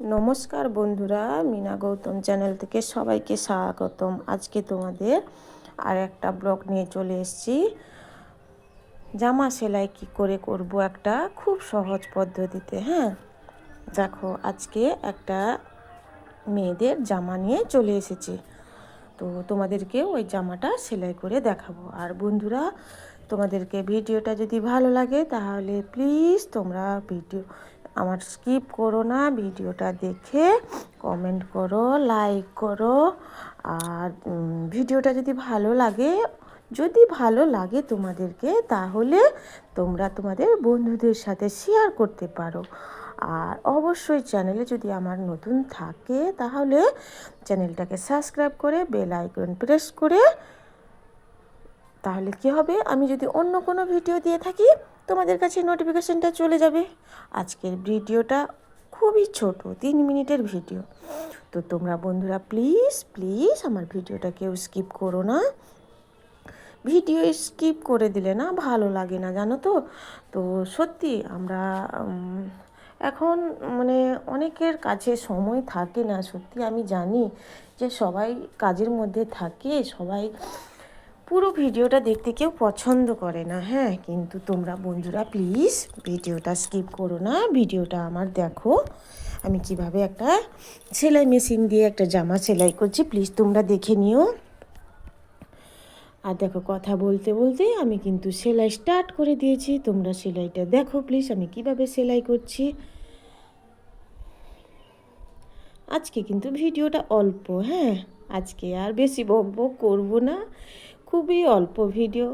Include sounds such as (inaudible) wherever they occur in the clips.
নমস্কার বন্ধুরা, মিনা গৌতম চ্যানেল থেকে সবাইকে স্বাগতম। আজকে তোমাদের আর একটা ব্লগ নিয়ে চলে এসেছি। জামা সেলাই কি করে করব একটা খুব সহজ পদ্ধতিতে হ্যাঁ? দেখো, আজকে একটা মেয়েদের জামা নিয়ে চলে এসেছি। তো তোমাদেরকে ওই জামাটা সেলাই করে দেখাবো। আর বন্ধুরা, তোমাদেরকে ভিডিওটা যদি ভালো লাগে তাহলে প্লিজ তোমরা ভিডিও আমার স্কিপ করো না, ভিডিওটা দেখে কমেন্ট করো লাইক করো। আর ভিডিওটা যদি ভালো লাগে, যদি ভালো লাগে তোমাদেরকে, তাহলে তোমরা তোমাদের বন্ধুদের সাথে শেয়ার করতে পারো। আর অবশ্যই চ্যানেলে যদি আমার নতুন থাকে, তাহলে চ্যানেলটাকে সাবস্ক্রাইব করে বেল আইকন প্রেস করে তাহলে কি হবে? আমি যদি অন্য কোনো ভিডিও দিয়ে থাকি, তোমাদের কাছে নোটিফিকেশানটা চলে যাবে। আজকের ভিডিওটা খুবই ছোট, তিন মিনিটের ভিডিও। তো তোমরা বন্ধুরা প্লিজ প্লিজ আমার ভিডিওটা কেউ স্কিপ করো না। ভিডিও স্কিপ করে দিলে না ভালো লাগে না, জানো তো? তো সত্যি আমরা এখন মানে অনেকের কাছে সময় থাকে না, সত্যি আমি জানি যে সবাই কাজের মধ্যে থাকে, সবাই পুরো ভিডিওটা দেখতে কেউ পছন্দ করে না হ্যাঁ? কিন্তু তোমরা বন্ধুরা প্লিজ ভিডিওটা স্কিপ করো না। ভিডিওটা আমার দেখো, আমি কীভাবে একটা সেলাই মেশিন দিয়ে একটা জামা সেলাই করছি প্লিজ তোমরা দেখে নিও। আর দেখো, কথা বলতে বলতে আমি কিন্তু সেলাই স্টার্ট করে দিয়েছি, তোমরা সেলাইটা দেখো প্লিজ আমি কীভাবে সেলাই করছি। আজকে কিন্তু ভিডিওটা অল্প হ্যাঁ? আজকে আর বেশি বক বক করব না। খুবই অল্প ভিডিও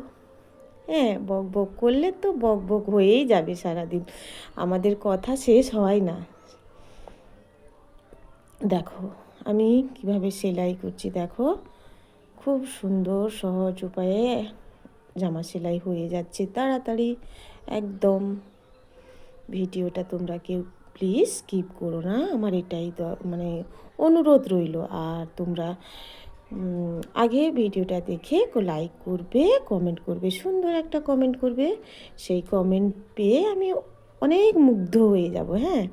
হ্যাঁ বক বক করলে তো বক বক হয়েই যাবে সারাদিন। আমাদের কথা শেষ হয় না। দেখো, আমি কীভাবে সেলাই করছি দেখো। খুব সুন্দর, সহজ উপায়ে জামা সেলাই হয়ে যাচ্ছে। তাড়াতাড়ি একদম ভিডিওটা তোমরা কেউ প্লিজ স্কিপ করো না। আমার এটাই মানে অনুরোধ রইল। আর তোমরা আগে ভিডিওটা দেখে লাইক করবে কমেন্ট করবে, সুন্দর একটা কমেন্ট করবে। সেই কমেন্ট পেয়ে আমি অনেক মুগ্ধ হয়ে যাব হ্যাঁ?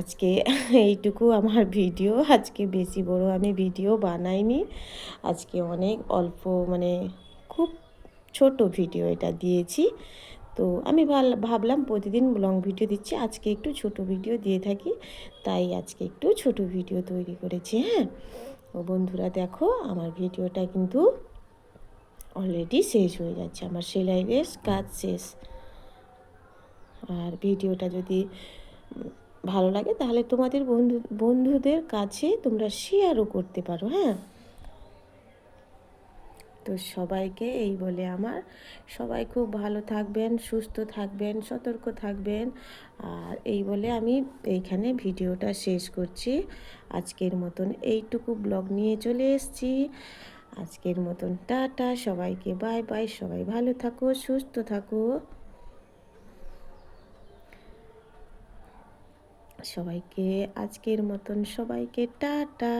আজকে (laughs) এইটুকু আমার ভিডিও, আজকে বেশি বড় আমি ভিডিও বানাইনি। আজকে অনেক অল্প মানে খুব ছোট ভিডিও এটা দিয়েছি। তো আমি ভাবলাম প্রতিদিন লং ভিডিও দিচ্ছি, আজকে একটু ছোট ভিডিও দিয়ে থাকি, তাই আজকে একটু ছোট ভিডিও তৈরি করেছি হ্যাঁ? ও বন্ধুরা দেখো, আমার ভিডিওটা কিন্তু অলরেডি শেষ হয়ে যাচ্ছে, আমার সেলাই বেশ কাজ শেষ। আর ভিডিওটা যদি ভালো লাগে তাহলে তোমাদের বন্ধু, বন্ধুদের কাছে তোমরা শেয়ারও করতে পারো হ্যাঁ? তো সবাইকে এই বলে আমার। সবাই খুব ভালো থাকবেন, সুস্থ থাকবেন, সতর্ক থাকবেন। আর এই বলে আমি এইখানে ভিডিওটা শেষ করছি। আজকের মতন এইটুকু ব্লগ নিয়ে চলে এসছি। আজকের মতন টাটা, সবাইকে বাই বাই, সবাই ভালো থাকো, সুস্থ থাকো। সবাইকে আজকের মতন সবাইকে টাটা।